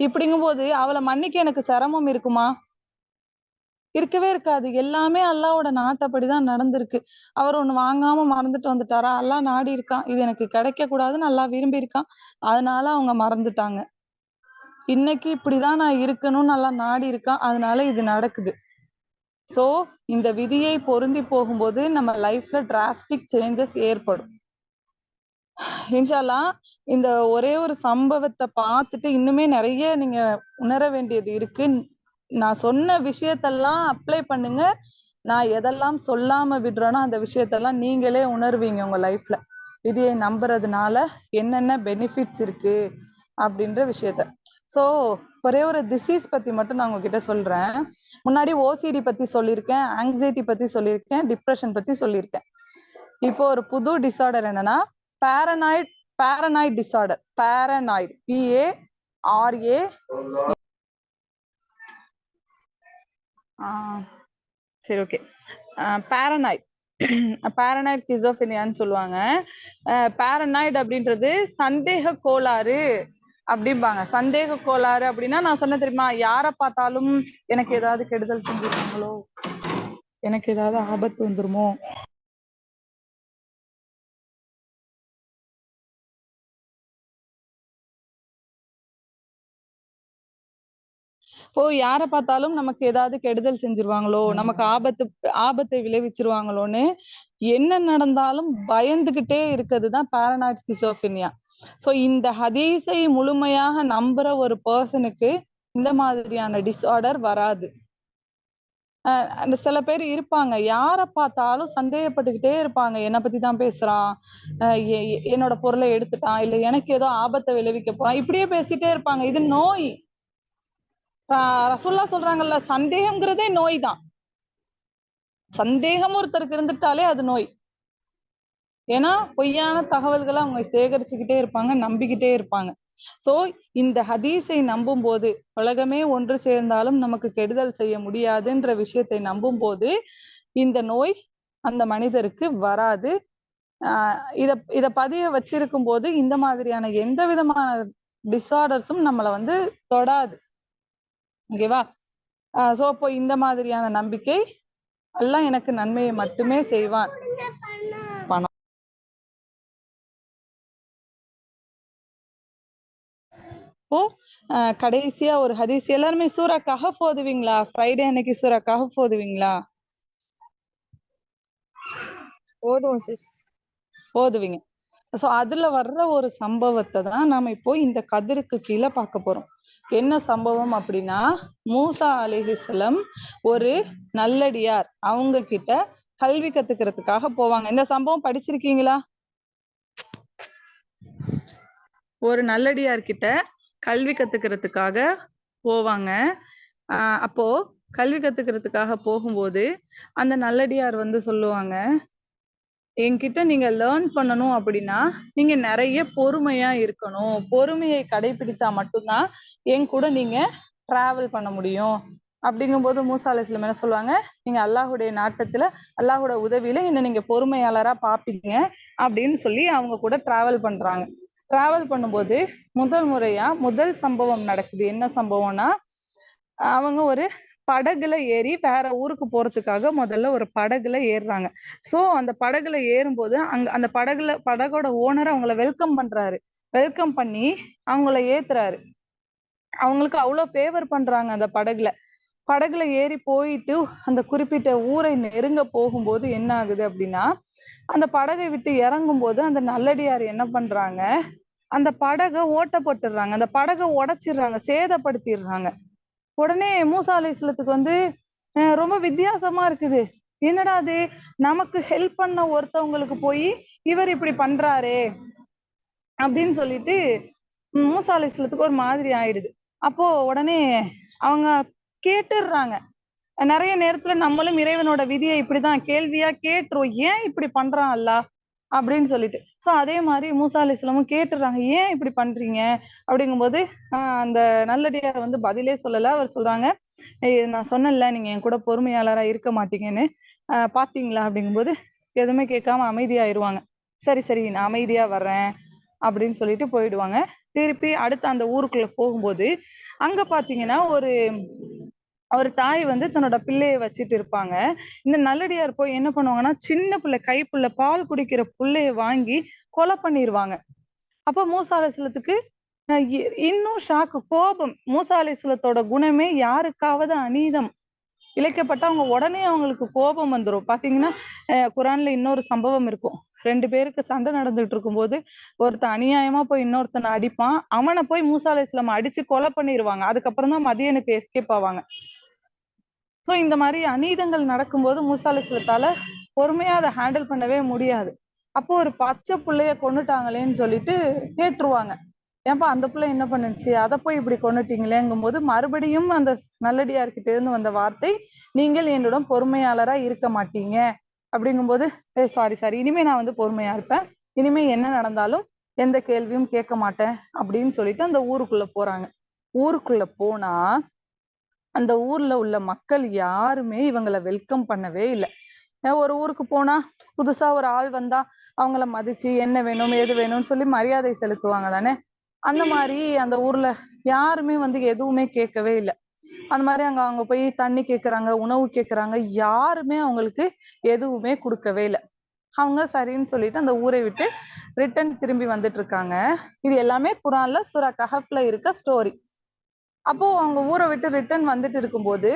இப்படிங்கும்போது அவளை மன்னிக்க எனக்கு சிரமம் இருக்குமா? இருக்கவே இருக்காது. எல்லாமே அல்லாவோட நாட்டப்படிதான் நடந்திருக்கு. அவர் ஒண்ணு வாங்காம மறந்துட்டு வந்துட்டாரா? அல்லா நாடி இருக்கான். இது எனக்கு கிடைக்க கூடாதுன்னு நல்லா விரும்பி இருக்கான் அதனால அவங்க மறந்துட்டாங்க. இன்னைக்கு இப்படிதான் நான் இருக்கணும்னு நல்லா நாடி இருக்கான். அதனால இது நடக்குது. சோ இந்த விதியை பொருந்தி போகும்போது நம்ம லைஃப்ல டிராஸ்டிக் சேஞ்சஸ் ஏற்படும். இன்ஷால்லா இந்த ஒரே ஒரு சம்பவத்தை பார்த்துட்டு இன்னுமே நிறைய நீங்க உணர வேண்டியது இருக்கு. நான் சொன்ன விஷயத்தெல்லாம் அப்ளை பண்ணுங்க. நான் எதெல்லாம் சொல்லாம விடுறேனோ அந்த விஷயத்தெல்லாம் நீங்களே உணர்வீங்க உங்க லைஃப்ல விதியை நம்புறதுனால என்னென்ன பெனிஃபிட்ஸ் இருக்கு அப்படின்ற விஷயத்த. சோ ஒரே ஒரு டிசீஸ் பத்தி மட்டும் நான் உங்ககிட்ட சொல்றேன். முன்னாடி ஓசிடி பத்தி சொல்லியிருக்கேன் ஆங்ஸைட்டி பத்தி சொல்லியிருக்கேன் டிப்ரெஷன் பத்தி சொல்லியிருக்கேன். இப்போ ஒரு புது டிசார்டர் என்னன்னா paranoid paranoid disorder paranoid P A R A சரி ஓகே பேரனாய்ட் பேரனாய்ட் ஸ்கிசோஃபினியான்னு சொல்லுவாங்க. பேரனாய்டு அப்படின்றது சந்தேக கோளாறு அப்படிம்பாங்க. சந்தேக கோளாறு அப்படின்னா நான் சொன்ன தெரியுமா? யாரை பார்த்தாலும் எனக்கு ஏதாவது கெடுதல் செஞ்சிருக்காங்களோ எனக்கு ஏதாவது ஆபத்து வந்துருமோ ஓ யார பார்த்தாலும் நமக்கு ஏதாவது கெடுதல் செஞ்சிருவாங்களோ நமக்கு ஆபத்து ஆபத்தை விளைவிச்சிருவாங்களோன்னு என்ன நடந்தாலும் பயந்துகிட்டே இருக்கிறது தான் பேரனாய்ட் ஸ்கிசோஃபினியா சோ இந்த ஹதீஸை முழுமையாக நம்புற ஒரு பர்சனுக்கு இந்த மாதிரியான டிஸார்டர் வராது. சில பேர் இருப்பாங்க. யார பார்த்தாலும் சந்தேகப்பட்டுக்கிட்டே இருப்பாங்க. என்ன பத்தி தான் பேசுறான்? என்னோட பொருளை எடுத்துட்டான்? இல்ல எனக்கு ஏதோ ஆபத்தை விளைவிக்க போறான்? இப்படியே பேசிட்டே இருப்பாங்க. இது நோய். ரசுல்லா சொல்றாங்கல்ல சந்தேகம்ங்கிறதே நோய் தான். சந்தேகம் ஒருத்தருக்கு இருந்துட்டாலே அது நோய். ஏன்னா பொய்யான தகவல்களை அவங்க சேகரிச்சுக்கிட்டே இருப்பாங்க நம்பிக்கிட்டே இருப்பாங்க. சோ இந்த ஹதீஸை நம்பும் போது உலகமே ஒன்று சேர்ந்தாலும் நமக்கு கெடுதல் செய்ய முடியாதுன்ற விஷயத்தை நம்பும் போது இந்த நோய் அந்த மனிதருக்கு வராது. ஆஹ் இத இத பதிய வச்சிருக்கும் போது இந்த மாதிரியான எந்த விதமான டிஸார்டர்ஸும் நம்மளை வந்து தொடாது. ஓகேவா சோ இப்போ இந்த மாதிரியான நம்பிக்கை எல்லாம் எனக்கு நன்மையை மட்டுமே செய்வான். பணம். இப்போ கடைசியா ஒரு ஹதீஸ். எல்லாருமே சூரா கஹஃப் ஓதுவீங்களா? ஃப்ரைடே அன்னைக்கு சூரா கஹஃப் ஓதுவீங்களா? ஓதுவோம் சிஸ் ஓதுவீங்க. சோ அதுல வர்ற ஒரு சம்பவத்தை தான் நாம இப்போ இந்த கதிருக்கு கீழே பார்க்க போறோம். என்ன சம்பவம் அப்படின்னா மூசா அலிஹிஸ்லம் ஒரு நல்லடியார். அவங்க கிட்ட கல்வி கத்துக்கிறதுக்காக போவாங்க. இந்த சம்பவம் படிச்சிருக்கீங்களா? ஒரு நல்லடியார் கிட்ட கல்வி கத்துக்கிறதுக்காக போவாங்க. ஆஹ் அப்போ கல்வி கத்துக்கிறதுக்காக போகும்போது அந்த நல்லடியார் வந்து சொல்லுவாங்க என்கிட்ட நீங்க லேர்ன் பண்ணணும் அப்படின்னா நீங்க நிறைய பொறுமையா இருக்கணும். பொறுமையை கடைபிடிச்சா மட்டும்தான் என் கூட நீங்க டிராவல் பண்ண முடியும். அப்படிங்கும்போது மூசா அலிஸ்லம் என்ன சொல்லுவாங்க? நீங்க அல்லாஹுடைய நாட்டத்துல அல்லாஹோட உதவியில என்ன நீங்க பொறுமையாளரா பாப்பீங்க அப்படின்னு சொல்லி அவங்க கூட டிராவல் பண்றாங்க. டிராவல் பண்ணும்போது முதல் முறையா முதல் சம்பவம் நடக்குது. என்ன சம்பவம்னா அவங்க ஒரு படகுல ஏறி வேற ஊருக்கு போறதுக்காக முதல்ல ஒரு படகுல ஏறுறாங்க. சோ அந்த படகுல ஏறும்போது அங்க அந்த படகுல படகோட ஓனர் அவங்கள வெல்கம் பண்றாரு. வெல்கம் பண்ணி அவங்கள ஏத்துறாரு. அவங்களுக்கு அவ்வளவு ஃபேவர் பண்றாங்க அந்த படகுல. படகுல ஏறி போயிட்டு அந்த குறிப்பிட்ட ஊரை நெருங்க போகும்போது என்ன ஆகுது அப்படின்னா அந்த படகை விட்டு இறங்கும் போது அந்த நல்லடியார் என்ன பண்றாங்க அந்த படகை ஓட்ட போட்டுடுறாங்க அந்த படகை உடைச்சிடுறாங்க சேதப்படுத்திடுறாங்க. உடனே மூசா அலிஸ்லத்துக்கு வந்து அஹ் ரொம்ப வித்தியாசமா இருக்குது. என்னடா அது? நமக்கு ஹெல்ப் பண்ண ஒருத்தவங்களுக்கு போய் இவர் இப்படி பண்றாரே அப்படின்னு சொல்லிட்டு ம், மூசா அலிஸ்லத்துக்கு ஒரு மாதிரி ஆயிடுது. அப்போ உடனே அவங்க கேட்டுடுறாங்க. நிறைய நேரத்துல நம்மளும் இறைவனோட விதியை இப்படிதான் கேள்வியா கேட்டுருவோம் ஏன் இப்படி பண்றான் அல்லாஹ் அப்படின்னு சொல்லிட்டு. ஸோ அதே மாதிரி மூசா அலிஸ்லமும் கேட்டுடுறாங்க ஏன் இப்படி பண்றீங்க? அப்படிங்கும்போது அந்த நல்லடியார் வந்து பதிலே சொல்லல. அவர் சொல்றாங்க நான் சொன்னேன்ல நீங்க என் கூட பொறுமையாளரா இருக்க மாட்டீங்கன்னு. பாத்தீங்களா? அப்படிங்கும்போது எதுவுமே கேட்காம அமைதியாயிருவாங்க. சரி சரி நான் அமைதியா வர்றேன் அப்படின்னு சொல்லிட்டு போயிடுவாங்க. திருப்பி அடுத்து அந்த ஊருக்குள்ள போகும்போது அங்க பாத்தீங்கன்னா ஒரு ஒரு தாய் வந்து தன்னோட பிள்ளையை வச்சுட்டு இருப்பாங்க. இந்த நல்லடியார் போய் என்ன பண்ணுவாங்கன்னா சின்ன பிள்ளை கைப்புள்ள பால் குடிக்கிற புள்ளைய வாங்கி கொலை பண்ணிருவாங்க. அப்ப மூசா இன்னும் ஷாக்கு கோபம். மூசா குணமே யாருக்காவது அநீதம். இழைக்கப்பட்ட அவங்க உடனே அவங்களுக்கு கோபம் வந்துரும். பாத்தீங்கன்னா அஹ் குரான்ல இன்னொரு சம்பவம் இருக்கும். ரெண்டு பேருக்கு சண்டை நடந்துட்டு இருக்கும்போது ஒருத்தன் அநியாயமா போய் இன்னொருத்தனை அடிப்பான். அவனை போய் மூசா அலைஹிஸ்ஸலாம் அடிச்சு கொலை பண்ணிருவாங்க. அதுக்கப்புறம் தான் மதியனுக்கு எஸ்கேப் ஆவாங்க. ஸோ இந்த மாதிரி அநீதங்கள் நடக்கும்போது மூசா அலைஹிஸ்ஸலாத்தால பொறுமையா அதை ஹேண்டில் பண்ணவே முடியாது. அப்போ ஒரு பச்சை பிள்ளைய கொன்னுட்டாங்களேன்னு சொல்லிட்டு கேட்டுருவாங்க ஏன்பா அந்த பிள்ளை என்ன பண்ணுச்சு? அதை போய் இப்படி கொண்டுட்டீங்களேங்கும் போது மறுபடியும் அந்த நல்லடியார்கிட்ட இருந்து வந்த வார்த்தை நீங்கள் என்னுடன் பொறுமையாளரா இருக்க மாட்டீங்க. அப்படிங்கும்போது ஏ சாரி சாரி இனிமே நான் வந்து பொறுமையா இருப்பேன். இனிமே என்ன நடந்தாலும் எந்த கேள்வியும் கேட்க மாட்டேன். அப்படின்னு சொல்லிட்டு அந்த ஊருக்குள்ள போறாங்க. ஊருக்குள்ள போனா அந்த ஊர்ல உள்ள மக்கள் யாருமே இவங்கள வெல்கம் பண்ணவே இல்லை. ஒரு ஊருக்கு போனா புதுசா ஒரு ஆள் வந்தா அவங்கள மதிச்சு என்ன வேணும் எது வேணும்னு சொல்லி மரியாதை செலுத்துவாங்க தானே? அந்த மாதிரி அந்த ஊர்ல யாருமே வந்து எதுவுமே கேட்கவே இல்லை. அந்த மாதிரி அங்க அவங்க போய் தண்ணி கேக்குறாங்க உணவு கேக்குறாங்க யாருமே அவங்களுக்கு எதுவுமே கொடுக்கவே இல்லை. அவங்க சரின்னு சொல்லிட்டு அந்த ஊரை விட்டு ரிட்டர்ன் திரும்பி வந்துட்டு இருக்காங்க. இது எல்லாமே குரான்ல சுரா கஹப்ல இருக்க ஸ்டோரி அப்போ அவங்க ஊரை விட்டு ரிட்டர்ன் வந்துட்டு இருக்கும்போது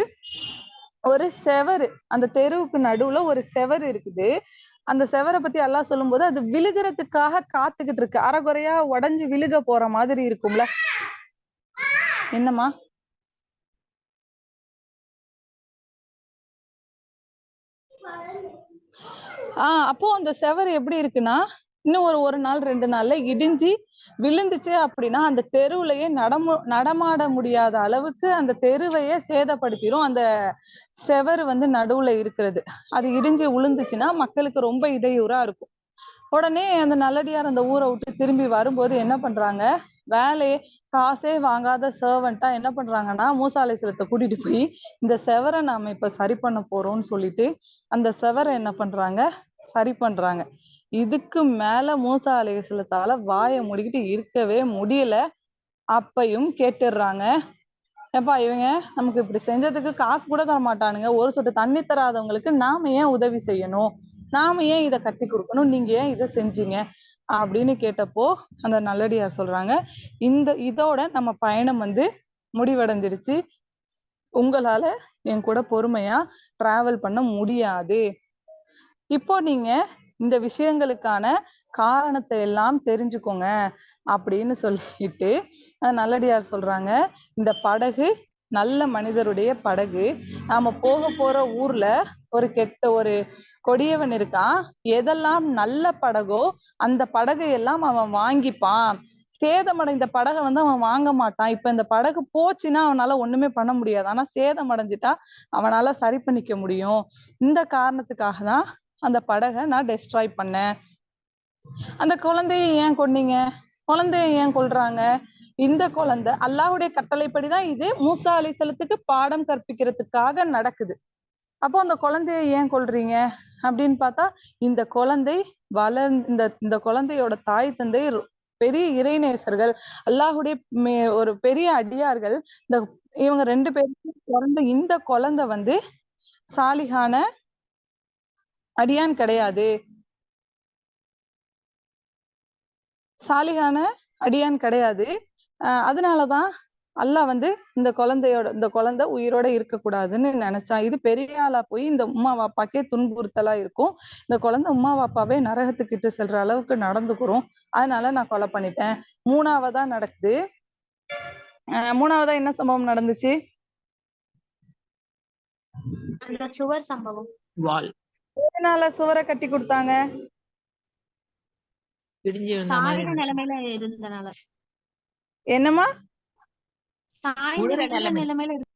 ஒரு செவரு அந்த தெருவுக்கு நடுவுல ஒரு செவரு இருக்குது. அந்த செவரை பத்தி எல்லாம் சொல்லும்போது அது விழுகிறதுக்காக காத்துக்கிட்டு இருக்கு. அரைகுறையா உடைஞ்சு விழுக போற மாதிரி இருக்கும்ல. என்னம்மா? ஆஹ் அப்போ அந்த செவர் எப்படி இருக்குன்னா இன்னும் ஒரு ஒரு நாள் ரெண்டு நாள்ல இடிஞ்சு விழுந்துச்சு அப்படின்னா அந்த தெருவுலயே நடமு நடமாட முடியாத அளவுக்கு அந்த தெருவையே சேதப்படுத்திடும் அந்த செவர் வந்து நடுவுல இருக்கிறது. அது இடிஞ்சு விழுந்துச்சுன்னா மக்களுக்கு ரொம்ப இடையூறா இருக்கும். உடனே அந்த நல்லடியார் அந்த ஊரை விட்டு திரும்பி வரும்போது என்ன பண்றாங்க? வேலையே காசே வாங்காத சர்வெண்டா என்ன பண்றாங்கன்னா மூசாலை கூட்டிட்டு போய் இந்த செவரை நாம இப்ப சரி பண்ண போறோம்னு சொல்லிட்டு அந்த செவரை என்ன பண்றாங்க? சரி பண்றாங்க. இதுக்கு மேல மூசா அலைஹிஸ்ஸலாத்தால வாயை மூடிக்கிட்டு இருக்கவே முடியல. அப்பையும் கேட்டுடுறாங்க. ஏப்பா இவங்க நமக்கு இப்படி செஞ்சதுக்கு காசு கூட தர மாட்டானுங்க. ஒரு சொட்டு தண்ணி தராதவங்களுக்கு நாம ஏன் உதவி செய்யணும்? நாம ஏன் இதை கட்டி கொடுக்கணும்? நீங்க ஏன் இதை செஞ்சீங்க? அப்படின்னு கேட்டப்போ அந்த நல்லடியார் சொல்றாங்க இந்த இதோட நம்ம பயணம் வந்து முடிவடைஞ்சிருச்சு. உங்களால என் கூட பொறுமையா டிராவல் பண்ண முடியாது. இப்போ நீங்க இந்த விஷயங்களுக்கான காரணத்தை எல்லாம் தெரிஞ்சுக்கோங்க அப்படின்னு சொல்லிட்டு நல்லடியார் சொல்றாங்க. இந்த படகு நல்ல மனிதருடைய படகு. நாம போக போற ஊர்ல ஒரு கெட்ட ஒரு கொடியவன் இருக்கான் எதெல்லாம் நல்ல படகோ அந்த படகை எல்லாம் அவன் வாங்கிப்பான். சேதமடைந்த படகை வந்து அவன் வாங்க மாட்டான். இப்ப இந்த படகு போச்சுன்னா அவனால ஒண்ணுமே பண்ண முடியாது. ஆனா சேதமடைஞ்சிட்டா அவனால சரி பண்ணிக்க முடியும். இந்த காரணத்துக்காக தான் அந்த படகை நான் டெஸ்ட்ராய் பண்ணேன். அந்த குழந்தைய ஏன் கொன்னீங்க? குழந்தைய ஏன் கொல்றாங்க? இந்த குழந்தை அல்லாஹுடைய கட்டளைப்படிதான் இது மூசா அலிசலத்துக்கு பாடம் கற்பிக்கிறதுக்காக நடக்குது. அப்போ அந்த குழந்தைய ஏன் கொள்றீங்க அப்படின்னு பார்த்தா இந்த குழந்தை வளர் இந்த இந்த குழந்தையோட தாய் தந்தை பெரிய இறைநேசர்கள் அல்லாஹுடைய மே- ஒரு பெரிய அடியார்கள் இந்த இவங்க ரெண்டு பேருக்கும் பிறந்த இந்த குழந்தை வந்து சாலிகான அடியான் கிடையாது. சாலிகான அடியான் கிடையாது. அதனாலதான் அல்லாஹ் வந்து இந்த குழந்தையோட இந்த குழந்தை உயிரோட இருக்கக்கூடாதுன்னு நினைச்சான். இது பெரிய ஆளா போய் இந்த உம்மா வாப்பாக்கே துன்புறுத்தலா இருக்கும். இந்த குழந்தை உம்மா வாப்பாவே நரகத்துக்கிட்டு செல்ற அளவுக்கு நடந்துக்கிறோம். அதனால நான் கொலை பண்ணிட்டேன். மூணாவதா நடக்குது. அஹ் மூணாவதா என்ன சம்பவம் நடந்துச்சு? அந்த சுவர் சம்பவம். வால். எதனால சுவரை கட்டி கொடுத்தாங்க? இடிஞ்சு விழுந்த மாதிரி இருந்துச்சு. நிலைமையில இருந்தனால. என்னம்மா?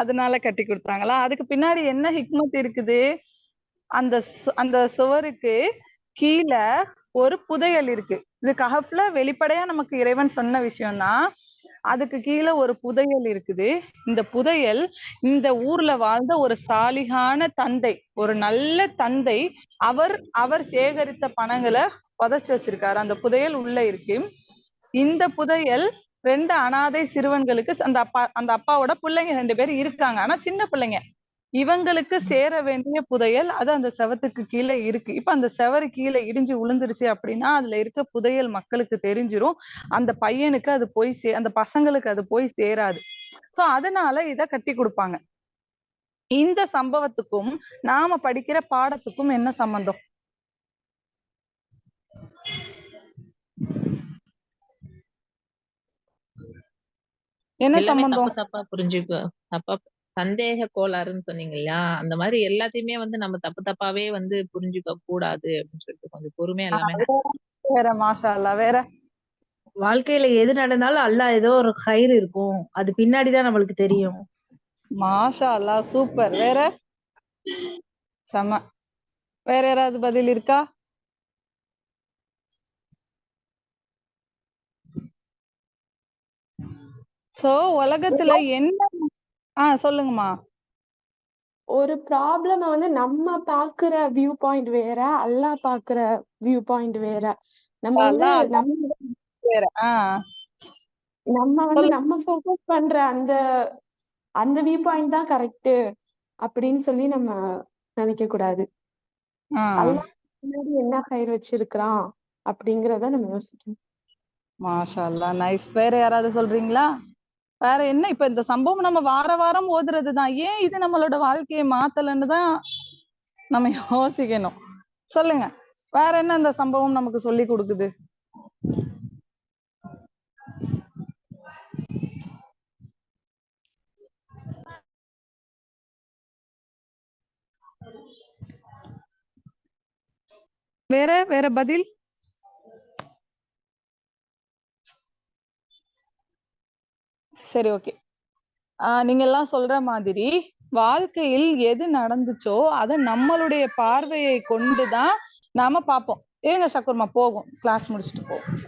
அதனால கட்டி கொடுத்தாங்களா? அதுக்கு பின்னாடி என்ன ஹிக்மத் இருக்குது? அந்த அந்த சுவருக்கு கீழே ஒரு புதையல் இருக்கு. இது கஹஃப்ல வெளிப்படையா நமக்கு இறைவன் சொன்ன விஷயம்தான் அதுக்கு கீழே ஒரு புதையல் இருக்குது. இந்த புதையல் இந்த ஊர்ல வாழ்ந்த ஒரு சாலிகான தந்தை ஒரு நல்ல தந்தை அவர் அவர் சேகரித்த பணங்களை புதைச்சு வச்சிருக்காரு. அந்த புதையல் உள்ள இருக்கு. இந்த புதையல் ரெண்டு அனாதை சிறுவன்களுக்கு அந்த அப்பா அந்த அப்பாவோட பிள்ளைங்க ரெண்டு பேரும் இருக்காங்க. ஆனா சின்ன பிள்ளைங்க. இவங்களுக்கு சேர வேண்டிய புதையல் அது அந்த செவத்துக்கு கீழே இருக்கு. இப்ப அந்த செவரு கீழே இடிஞ்சு விழுந்துருச்சு அப்படின்னா அதுல இருக்க புதையல் மக்களுக்கு தெரிஞ்சிரும். அந்த பையனுக்கு அது போய் சே அந்த பசங்களுக்கு அது போய் சேராது. சோ அதனால இத கட்டி கொடுப்பாங்க. இந்த சம்பவத்துக்கும் நாம படிக்கிற பாடத்துக்கும் என்ன சம்பந்தம்? என்ன சம்பந்தம்? தப்பா புரிஞ்சுக்க தப்பா சந்தேக கோளாறுன்னு சொன்னீங்க இல்லையா? அந்த மாதிரி எல்லாத்தையுமே வந்து நம்ம தப்பு தப்பாவே வந்து புரிஞ்சுக்க கூடாது அப்படின்னு சொல்லிட்டு கொஞ்சம் பொறுமையா எல்லாமே வேற மாஷா வேற. வாழ்க்கையில எது நடந்தாலும் அல்லாஹ் ஏதோ ஒரு கயிறு இருக்கும். அது பின்னாடிதான் நம்மளுக்கு தெரியும். மாஷா அல்லா சூப்பர். வேற? செம. வேற யாராவது பதில் இருக்கா? சோ உலகத்துல என்ன ஆ சொல்லுங்கம்மா. ஒரு ப்ராப்ளம வந்து நம்ம பாக்குற வியூ பாயிண்ட் வேற அல்லாஹ் பாக்குற வியூ பாயிண்ட் வேற. நம்ம வந்து அல்லாஹ் நம்ம வேற. ஆ. நம்ம வந்து சொல்லுங்க. நம்ம ஃபோக்கஸ் பண்ற அந்த அந்த வியூ பாயிண்ட் தான் கரெக்ட் அப்படின்னு சொல்லி நம்ம நினைக்க கூடாது. ஆ. அல்லாஹ் முன்னாடி என்ன கயிறு வச்சிருக்கிறான் அப்படிங்கறத நம்ம யோசிக்கணும். மாஷா நைஸ் வேற யாராவது சொல்றீங்களா? வேற என்ன? இப்ப இந்த சம்பவம் நம்ம வார வாரம் ஓதுறதுதான். ஏன் இது நம்மளோட வாழ்க்கையை மாத்தலன்னு தான் நம்ம யோசிக்கணும். சொல்லுங்க. வேற என்ன இந்த சம்பவம் நமக்கு சொல்லி கொடுக்குது? வேற வேற பதில்? சரி ஓகே ஆஹ் நீங்க எல்லாம் சொல்ற மாதிரி வாழ்க்கையில் எது நடந்துச்சோ அதை நம்மளுடைய பார்வையை கொண்டுதான் நாம பார்ப்போம். ஏங்க சக்குர்மா போகும். கிளாஸ் முடிச்சுட்டு போகும்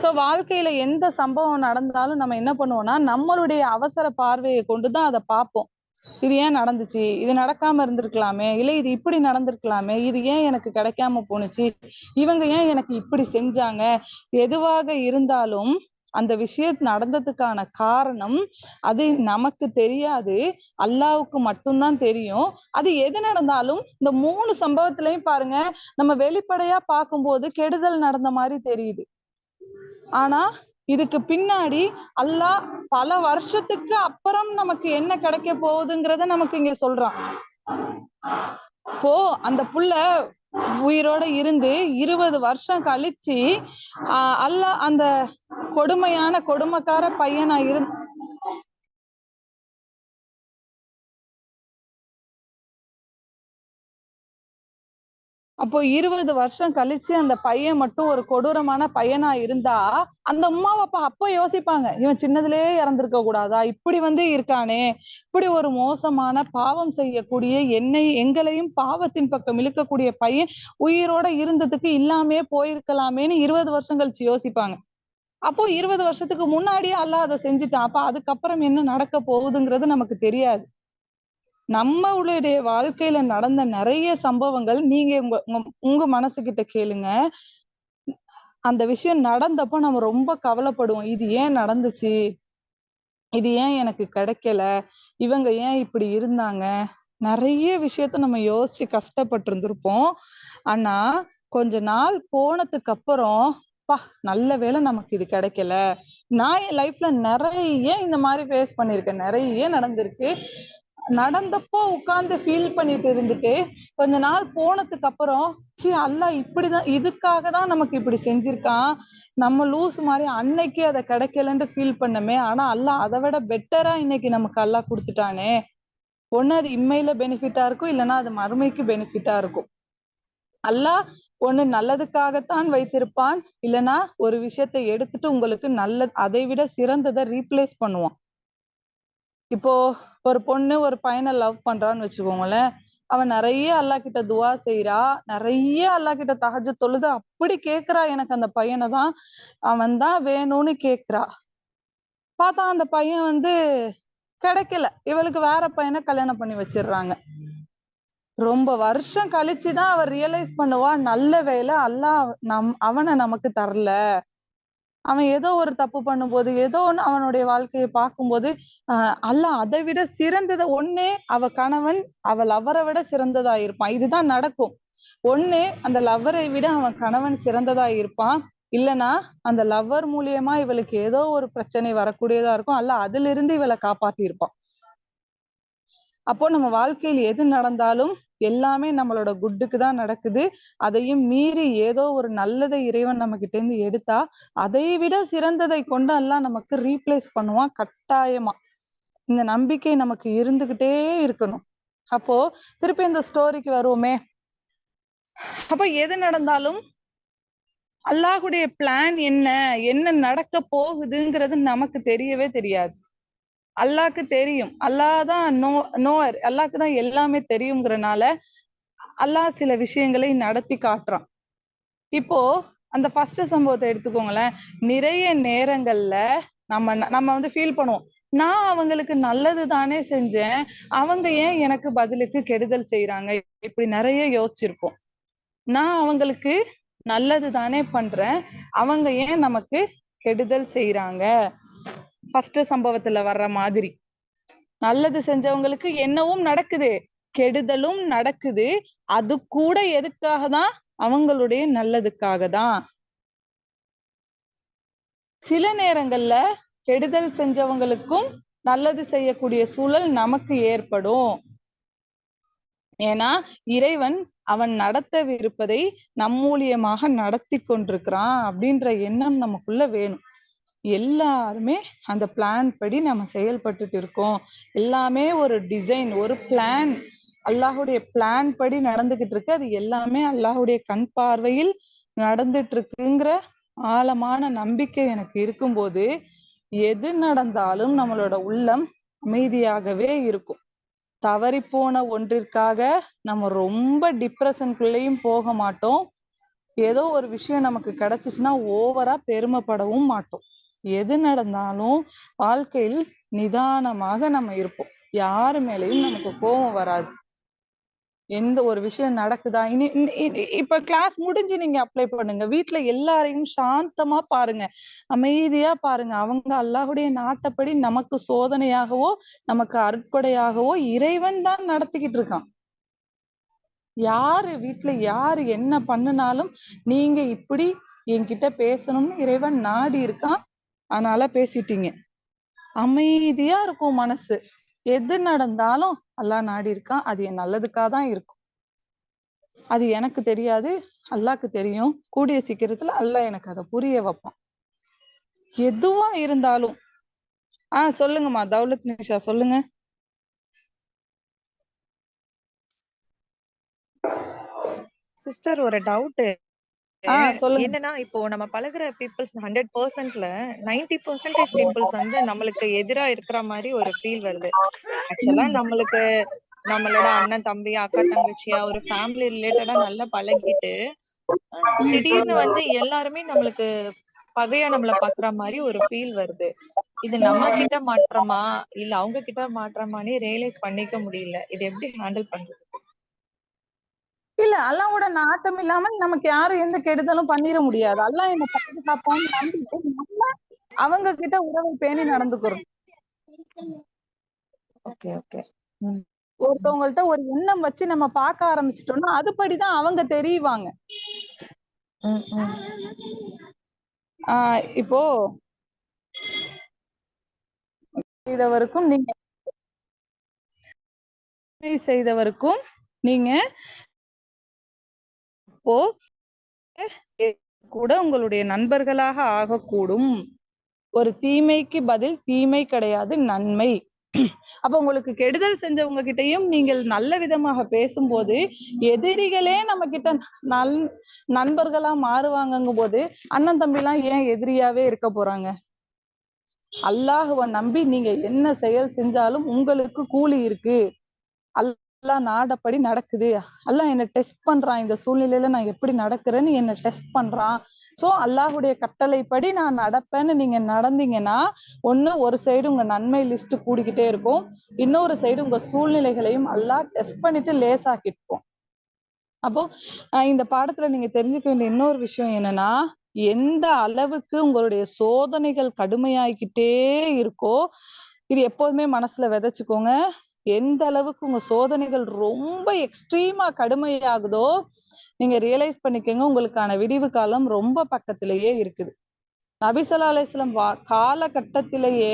சோ வாழ்க்கையில எந்த சம்பவம் நடந்தாலும் நம்ம என்ன பண்ணுவோம்னா நம்மளுடைய அவசர பார்வையை கொண்டுதான் அதை பார்ப்போம். இது ஏன் நடந்துச்சு? இது நடக்காம இருந்திருக்கலாமே? இல்ல இது இப்படி நடந்திருக்கலாமே? இது ஏன் எனக்கு கிடைக்காம போணுச்சு? இவங்க ஏன் எனக்கு இப்படி செஞ்சாங்க? எதுவாக இருந்தாலும் அந்த விஷயம் நடந்ததுக்கான காரணம் அது நமக்கு தெரியாது. அல்லாவுக்கு மட்டும்தான் தெரியும். அது எது நடந்தாலும் இந்த மூணு சம்பவத்திலையும் பாருங்க நம்ம வெளிப்படையா பார்க்கும்போது கெடுதல் நடந்த மாதிரி தெரியுது. ஆனா இதுக்கு பின்னாடி அல்லாஹ் பல வருஷத்துக்கு அப்புறம் நமக்கு என்ன கிடைக்க போகுதுங்கிறத நமக்கு இங்க சொல்றான். இப்போ அந்த புள்ள உயிரோட இருந்து இருபது வருஷம் கழிச்சு ஆஹ் அல்லாஹ் அந்த கொடுமையான கொடுமைக்கார பையனா இருந்து அப்போ இருபது வருஷம் கழிச்சு அந்த பையன் மட்டும் ஒரு கொடூரமான பையனா இருந்தா அந்த அம்மா அப்பா அப்ப யோசிப்பாங்க இவன் சின்னதுலயே இறந்திருக்க கூடாதா? இப்படி வந்து இருக்கானே. இப்படி ஒரு மோசமான பாவம் செய்யக்கூடிய என்னை எங்களையும் பாவத்தின் பக்கம் இழுக்கக்கூடிய பையன் உயிரோட இருந்ததுக்கு இல்லாமே போயிருக்கலாமேன்னு இருபது வருஷம் கழிச்சு யோசிப்பாங்க. அப்போ இருபது வருஷத்துக்கு முன்னாடியே அல்லாஹ் அதை செஞ்சுட்டான். அப்ப அதுக்கப்புறம் என்ன நடக்க போகுதுங்கிறது நமக்கு தெரியாது. நம்மளுடைய வாழ்க்கையில நடந்த நிறைய சம்பவங்கள் நீங்க உங்க உங்க- உங்க மனசுகிட்ட கேளுங்க. அந்த விஷயம் நடந்தப்போ நம்ம ரொம்ப கவலைப்படுவோம். இது ஏன் நடந்துச்சு? இது ஏன் எனக்கு கிடைக்கல? இவங்க ஏன் இப்படி இருந்தாங்க? நிறைய விஷயத்த நம்ம யோசிச்சு கஷ்டப்பட்டு இருந்திருப்போம் ஆனா கொஞ்ச நாள் போனதுக்கு அப்புறம் பா நல்ல வேளை நமக்கு இது கிடைக்கல. நான் என் லைஃப்ல நிறைய இந்த மாதிரி ஃபேஸ் பண்ணிருக்கேன் நிறைய நடந்திருக்கு. நடந்தப்போ உட்கார்ந்து ஃபீல் பண்ணிட்டு இருந்துட்டு கொஞ்ச நாள் போனதுக்கு அப்புறம் ச்சீ அல்லா இப்படிதான் இதுக்காக தான் நமக்கு இப்படி செஞ்சிருக்கான். நம்ம லூஸ் மாதிரி அன்னைக்கு அதை கிடைக்கலன்ட்டு ஃபீல் பண்ணமே. ஆனா அல்லாஹ் அதை விட பெட்டரா இன்னைக்கு நமக்கு அல்லாஹ் கொடுத்துட்டானே. ஒண்ணு அது இம்மையில பெனிஃபிட்டா இருக்கும் இல்லைன்னா அது மறுமைக்கு பெனிஃபிட்டா இருக்கும். அல்லாஹ் ஒண்ணு நல்லதுக்காகத்தான் வைத்திருப்பான். இல்லனா ஒரு விஷயத்தை எடுத்துட்டு உங்களுக்கு நல்ல அதை விட சிறந்ததை ரீப்ளேஸ் பண்ணுவான். இப்போ ஒரு பொண்ணு ஒரு பையனை லவ் பண்றான்னு வச்சுக்கோங்களேன். அவன் நிறைய அல்லாஹ் கிட்ட துவா செய்றா நிறைய அல்லாஹ் கிட்ட தகஜ தொழுது அப்படி கேக்குறா எனக்கு அந்த பையனை தான். அவன் தான் வேணும்னு கேக்குறா. பார்த்தா அந்த பையன் வந்து கிடைக்கல. இவளுக்கு வேற பையனை கல்யாணம் பண்ணி வச்சிடுறாங்க. ரொம்ப வருஷம் கழிச்சுதான் அவர் ரியலைஸ் பண்ணுவா நல்ல வேலை அல்லாஹ் நம் அவனை நமக்கு தரல. அவன் ஏதோ ஒரு தப்பு பண்ணும்போது ஏதோ ஒன்று அவனுடைய வாழ்க்கையை பார்க்கும்போது ஆஹ் அல்லாஹ் அதை விட சிறந்ததை ஒண்ணு அவ கணவன் அவ லவ்வரை விட சிறந்ததா இருப்பான். இதுதான் நடக்கும். ஒண்ணு அந்த லவ்வரை விட அவன் கணவன் சிறந்ததா இருப்பான். இல்லனா அந்த லவ்வர் மூலியமா இவளுக்கு ஏதோ ஒரு பிரச்சனை வரக்கூடியதா இருக்கும். அல்ல அதுல இருந்து இவளை காப்பாத்தி இருப்பான் அப்போ நம்ம வாழ்க்கையில் எது நடந்தாலும் எல்லாமே நம்மளோட குட்டுக்கு தான் நடக்குது. அதையும் மீறி ஏதோ ஒரு நல்லதை இறைவன் நம்ம கிட்ட இருந்து எடுத்தா அதை விட சிறந்ததை கொண்டு எல்லாம் நமக்கு ரீப்ளேஸ் பண்ணுவான் கட்டாயமா. இந்த நம்பிக்கை நமக்கு இருந்துகிட்டே இருக்கணும். அப்போ திருப்பி இந்த ஸ்டோரிக்கு வருவோமே. அப்ப எது நடந்தாலும் அல்லாஹுடைய பிளான் என்ன என்ன நடக்க போகுதுங்கிறது நமக்கு தெரியவே தெரியாது. அல்லாஹ்க்கு தெரியும். அல்லாஹ் தான் நோ நோவர் அல்லாக்கு தான் எல்லாமே தெரியுங்கிறனால அல்லாஹ் சில விஷயங்களை நடத்தி காட்டுறான். இப்போ அந்த ஃபர்ஸ்ட் சம்பவத்தை எடுத்துக்கோங்களேன். நிறைய நேரங்கள்ல நம்ம நம்ம வந்து ஃபீல் பண்ணுவோம். நான் அவங்களுக்கு நல்லது தானே செஞ்சேன். அவங்க ஏன் எனக்கு பதிலுக்கு கெடுதல் செய்யறாங்க இப்படி நிறைய யோசிச்சிருப்போம். நான் அவங்களுக்கு நல்லது தானே பண்றேன். அவங்க ஏன் நமக்கு கெடுதல் செய்யறாங்க ஃபர்ஸ்ட் சம்பவத்துல வர்ற மாதிரி. நல்லது செஞ்சவங்களுக்கு என்னவும் நடக்குது. கெடுதலும் நடக்குது. அது கூட எதுக்காக தான்? அவங்களுடைய நல்லதுக்காக தான். சில நேரங்கள்ல கெடுதல் செஞ்சவங்களுக்கும் நல்லது செய்யக்கூடிய சூழல் நமக்கு ஏற்படும். ஏன்னா இறைவன் அவன் நடத்தவிருப்பதை நம்மூலியமாக நடத்தி கொண்டிருக்கிறான் அப்படின்ற எண்ணம் நமக்குள்ள வேணும். எல்லாருமே அந்த பிளான் படி நம்ம செயல்பட்டுட்டு இருக்கோம். எல்லாமே ஒரு டிசைன் ஒரு பிளான் அல்லாஹுடைய பிளான் படி நடந்துகிட்டு இருக்கு. அது எல்லாமே அல்லாஹுடைய கண் பார்வையில் நடந்துட்டு இருக்குங்கிற ஆழமான நம்பிக்கை எனக்கு இருக்கும்போது எது நடந்தாலும் நம்மளோட உள்ளம் அமைதியாகவே இருக்கும். தவறிப்போன ஒன்றிற்காக நம்ம ரொம்ப டிப்ரெஷனுக்குள்ளேயும் போக மாட்டோம். ஏதோ ஒரு விஷயம் நமக்கு கிடைச்சிச்சுன்னா ஓவரா பெருமைப்படவும் மாட்டோம். எது நடந்தாலும் வாழ்க்கையில் நிதானமாக நம்ம இருப்போம். யாரு மேலயும் நமக்கு கோபம் வராது. எந்த ஒரு விஷயம் நடக்குதா? இனி இனி- இப்ப கிளாஸ் முடிஞ்சு நீங்க அப்ளை பண்ணுங்க. வீட்டுல எல்லாரையும் சாந்தமா பாருங்க. அமைதியா பாருங்க. அவங்க அல்லாஹுடைய நாட்டப்படி நமக்கு சோதனையாகவோ நமக்கு அற்புடையாகவோ இறைவன் தான் நடத்திக்கிட்டு இருக்கான். யாரு வீட்டுல யாரு என்ன பண்ணுனாலும் நீங்க இப்படி என்கிட்ட பேசணும்னு இறைவன் நாடி இருக்கான். அதனால பேசிட்டீங்க. அமைதியா இருக்கும் மனசு. எது நடந்தாலும் அல்லாஹ் நாடி இருக்கான் அது என் நல்லதுக்காக தான் இருக்கும். அது எனக்கு தெரியாது அல்லாஹ்க்கு தெரியும். கூடிய சீக்கிரத்துல அல்லாஹ் எனக்கு அதை புரிய வைப்பான். எதுவா இருந்தாலும். ஆஹ் சொல்லுங்கம்மா தௌலத் நிஷா சொல்லுங்க. சிஸ்டர் ஒரு டவுட்டு. ஆஹ் சொல்லுங்க. என்னன்னா இப்போ நம்ம பழகுற பீப்புள்ஸ் ஹண்ட்ரட் பர்சன்ட்ல நைன்டி பர்சன்டேஜ் பீப்புள்ஸ் வந்து நம்மளுக்கு எதிரா இருக்கிற மாதிரி ஒரு ஃபீல் வருது. ஆக்சுவலா நம்மளுக்கு நம்மளோட அண்ணன் தம்பி அக்கா தங்கச்சியா ஒரு ஃபேமிலி ரிலேட்டடா நல்லா பழகிட்டு திடீர்னு வந்து எல்லாருமே நம்மளுக்கு பகையா நம்மள பாக்குற மாதிரி ஒரு ஃபீல் வருது. இது நம்ம கிட்ட மாற்றமா? இல்ல அவங்க கிட்ட மாற்றமானே ரியலைஸ் பண்ணிக்க முடியல. இது எப்படி ஹேண்டில் பண்றது? இல்ல அல்லாவோட நாட்டம் இல்லாம நமக்கு யாரும் எந்த கெடுதலும் பண்ணிட முடியாது. அல்லாஹ் என்ன பாதுகாப்பான்னு நம்பிட்டு நம்ம அவங்க கிட்ட உறவை பேணி நடந்துக்கிறோம். Okay okay. ஒருத்தவங்கள்ட்ட ஒரு எண்ணம் வச்சு நம்ம பார்க்க ஆரம்பிச்சிட்டோம்னா அதுபடிதான் அவங்க தெரியுவாங்க. இப்போ செய்தவருக்கும் நீங்க செய்தவருக்கும் நீங்க அப்போ கூட உங்களுடைய நண்பர்களாக ஆகக்கூடும். ஒரு தீமைக்கு பதில் தீமை கிடையாது நன்மை. அப்ப உங்களுக்கு கெடுதல் செஞ்சவங்க கிட்டயும் நீங்கள் நல்ல விதமாக பேசும்போது எதிரிகளே நம்ம கிட்ட நல் நண்பர்களா மாறுவாங்கங்கும் போது அண்ணன் தம்பி எல்லாம் ஏன் எதிரியாவே இருக்க போறாங்க? அல்லாஹுவ நம்பி நீங்க என்ன செயல் செஞ்சாலும் உங்களுக்கு கூலி இருக்கு. எல்லாம் நாடப்படி நடக்குது. அல்லாஹ் என்ன டெஸ்ட் பண்றான். இந்த சூழ்நிலையில நான் எப்படி நடக்கிறேன்னு என்ன டெஸ்ட் பண்றான். சோ அல்லாஹுடைய கட்டளைப்படி நான் நடப்பேன்னு நீங்க நடந்தீங்கன்னா ஒண்ணு ஒரு சைடு உங்க நன்மை லிஸ்ட் கூடிக்கிட்டே இருக்கும். இன்னொரு சைடு உங்க சூழ்நிலைகளையும் அல்லாஹ் டெஸ்ட் பண்ணிட்டு லேசாக்கிட்டுப்போம் அப்போ இந்த பாடத்துல நீங்க தெரிஞ்சுக்க வேண்டிய இன்னொரு விஷயம் என்னன்னா எந்த அளவுக்கு உங்களுடைய சோதனைகள் கடுமையாகிக்கிட்டே இருக்கோ இது எப்போதுமே மனசுல விதைச்சுக்கோங்க. எந்த அளவுக்கு உங்க சோதனைகள் ரொம்ப எக்ஸ்ட்ரீமா கடுமையாகுதோ நீங்க ரியலைஸ் பண்ணிக்கோங்க உங்களுக்கான விடிவு காலம் ரொம்ப பக்கத்திலேயே இருக்குது. நபிசல்லா அலிஸ்லாம் வா காலகட்டத்திலேயே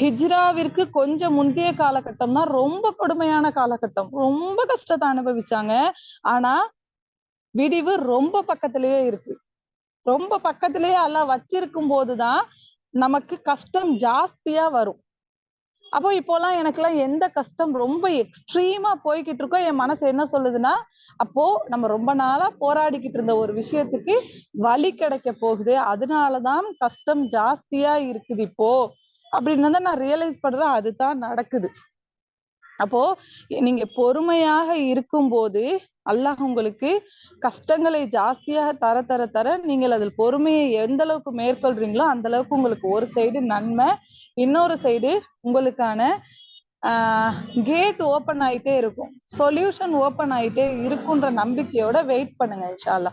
ஹிஜ்ராவிற்கு கொஞ்சம் முந்தைய காலகட்டம் தான் ரொம்ப கொடுமையான காலகட்டம். ரொம்ப கஷ்டத்தை அனுபவிச்சாங்க. ஆனா விடிவு ரொம்ப பக்கத்திலேயே இருக்கு. ரொம்ப பக்கத்திலேயே எல்லாம் வச்சிருக்கும் போதுதான் நமக்கு கஷ்டம் ஜாஸ்தியா வரும். அப்போ இப்போலாம் எனக்கெல்லாம் எந்த கஷ்டம் ரொம்ப எக்ஸ்ட்ரீமா போய்கிட்டு இருக்கோ என் மனசு என்ன சொல்லுதுன்னா அப்போ நம்ம ரொம்ப நாளா போராடிக்கிட்டு இருந்த ஒரு விஷயத்துக்கு வலி கிடைக்க போகுது. அதனாலதான் கஷ்டம் ஜாஸ்தியா இருக்குது இப்போ. அப்படின்னு தான் நான் ரியலைஸ் பண்றேன். அதுதான் நடக்குது. அப்போ நீங்க பொறுமையாக இருக்கும்போது அல்லாஹ் உங்களுக்கு கஷ்டங்களை ஜாஸ்தியாக தர தர தர நீங்கள் அதில் பொறுமையை எந்த அளவுக்கு மேற்கொள்றீங்களோ அந்த அளவுக்கு உங்களுக்கு ஒரு சைடு நன்மை இன்னொரு சைடு உங்களுக்கான கேட் ஓப்பன் ஆயிட்டே இருக்கும். சொல்யூஷன் ஓப்பன் ஆயிட்டே இருக்குன்ற நம்பிக்கையோட வெயிட் பண்ணுங்க இன்ஷால்லா